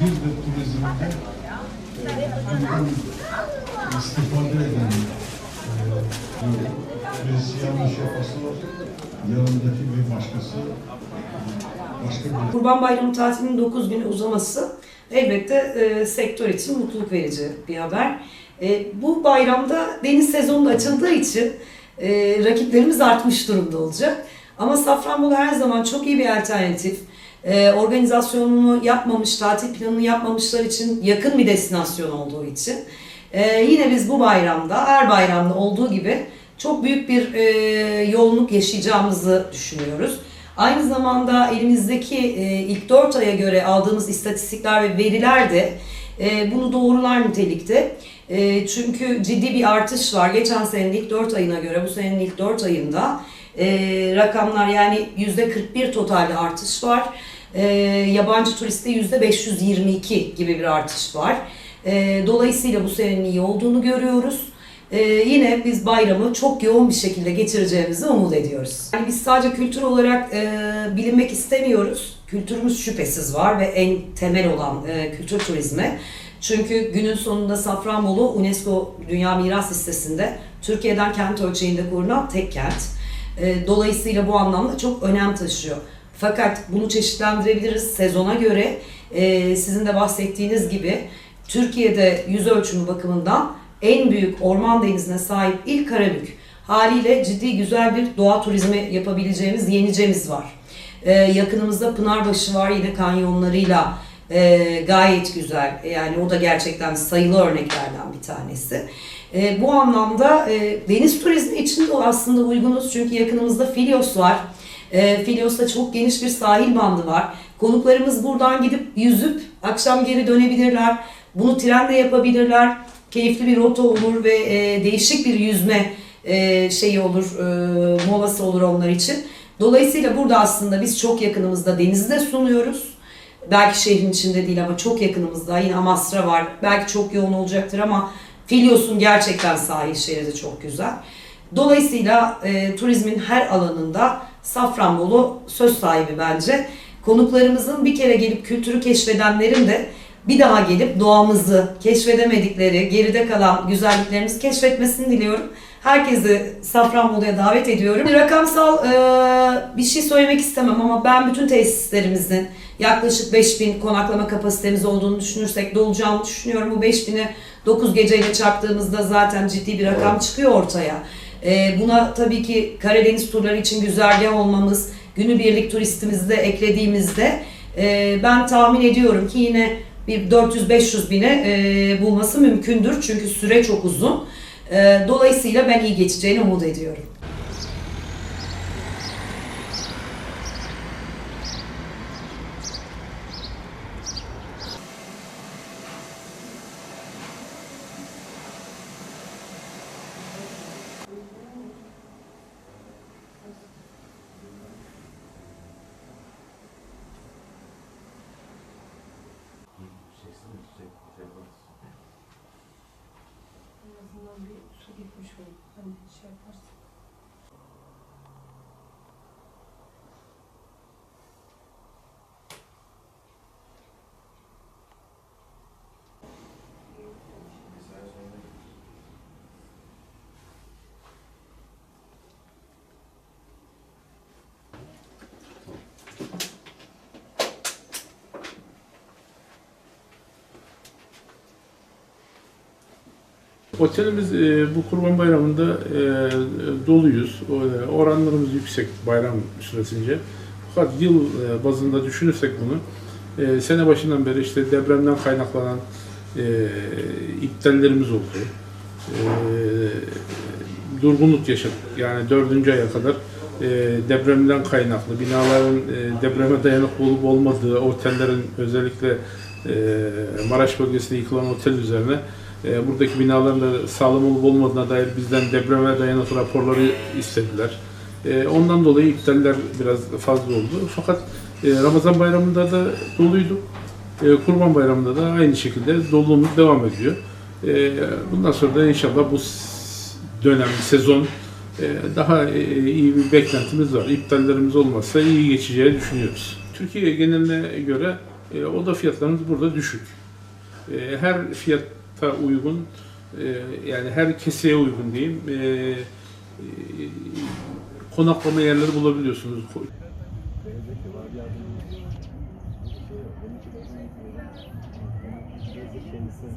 biz de turizmde e, istifade eden e, birisi. Yanındaki bir başkası başka bir Kurban Bayramı tatilinin 9 güne uzaması elbette e, sektör için mutluluk verici bir haber. E, bu bayramda deniz sezonu açıldığı için e, rakiplerimiz artmış durumda olacak. Ama Safranbolu her zaman çok iyi bir alternatif. E, organizasyonunu yapmamış, tatil planını yapmamışlar için yakın bir destinasyon olduğu için. E, yine biz bu bayramda, her bayramda olduğu gibi çok büyük bir e, yoğunluk yaşayacağımızı düşünüyoruz. Aynı zamanda elimizdeki e, ilk 4 aya göre aldığımız istatistikler ve veriler de e, bunu doğrular nitelikte. E, çünkü ciddi bir artış var. Geçen senenin ilk 4 ayına göre bu senenin ilk 4 ayında e, rakamlar yani %41 totalde artış var. E, yabancı turiste %522 gibi bir artış var. E, dolayısıyla bu senenin iyi olduğunu görüyoruz. Ee, yine biz bayramı çok yoğun bir şekilde geçireceğimizi umut ediyoruz. Yani biz sadece kültür olarak e, bilinmek istemiyoruz. Kültürümüz şüphesiz var ve en temel olan e, kültür turizmi. Çünkü günün sonunda Safranbolu UNESCO Dünya Miras Listesi'nde Türkiye'den kent ölçeğinde korunan tek kent. E, dolayısıyla bu anlamda çok önem taşıyor. Fakat bunu çeşitlendirebiliriz sezona göre. E, sizin de bahsettiğiniz gibi Türkiye'de yüz ölçümü bakımından en büyük orman denizine sahip ilk Karabük. Haliyle ciddi güzel bir doğa turizmi yapabileceğimiz Yenicemiz var. Ee, yakınımızda Pınarbaşı var yine kanyonlarıyla e, gayet güzel. Yani o da gerçekten sayılı örneklerden bir tanesi. E, bu anlamda e, deniz turizmi için de aslında uygunuz çünkü yakınımızda Filyos var. E, Filyos'ta çok geniş bir sahil bandı var. Konuklarımız buradan gidip yüzüp akşam geri dönebilirler. Bunu trenle yapabilirler keyifli bir rota olur ve e, değişik bir yüzme e, şeyi olur, e, molası olur onlar için. Dolayısıyla burada aslında biz çok yakınımızda denizi de sunuyoruz. Belki şehrin içinde değil ama çok yakınımızda yine Amasra var. Belki çok yoğun olacaktır ama Filyos'un gerçekten sahil şeridi çok güzel. Dolayısıyla e, turizmin her alanında Safranbolu söz sahibi bence. Konuklarımızın bir kere gelip kültürü keşfedenlerin de bir daha gelip doğamızı keşfedemedikleri, geride kalan güzelliklerimizi keşfetmesini diliyorum. Herkesi Safranbolu'ya davet ediyorum. Rakamsal e, bir şey söylemek istemem ama ben bütün tesislerimizin yaklaşık 5000 konaklama kapasitemiz olduğunu düşünürsek dolacağını düşünüyorum. Bu 5000'i 9 geceyle çarptığımızda zaten ciddi bir rakam çıkıyor ortaya. E, buna tabii ki Karadeniz turları için güzergah olmamız, günübirlik turistimizi de eklediğimizde e, ben tahmin ediyorum ki yine bir 400-500 bine e, bulması mümkündür. Çünkü süre çok uzun. E, dolayısıyla ben iyi geçeceğini umut ediyorum. konuşmayı hani şey yaparsın. Otelimiz e, bu Kurban Bayramı'nda e, doluyuz. O- Oranlarımız yüksek bayram süresince. Fakat yıl e, bazında düşünürsek bunu, e, sene başından beri işte depremden kaynaklanan e, iptallerimiz oldu. E, durgunluk yaşadık. Yani dördüncü aya kadar e, depremden kaynaklı, binaların e, depreme dayanıklı olup olmadığı, otellerin özellikle e, Maraş bölgesinde yıkılan otel üzerine e, buradaki binaların da sağlam olup olmadığına dair bizden depreme dayanıklı raporları istediler. E, ondan dolayı iptaller biraz fazla oldu. Fakat e, Ramazan bayramında da doluydu. E, Kurban bayramında da aynı şekilde doluluğumuz devam ediyor. Bundan sonra da inşallah bu dönem, sezon daha iyi bir beklentimiz var. İptallerimiz olmazsa iyi geçeceğini düşünüyoruz. Türkiye geneline göre oda fiyatlarımız burada düşük. Her fiyata uygun, e, yani her keseye uygun diyeyim, e, e, konaklama yerleri bulabiliyorsunuz.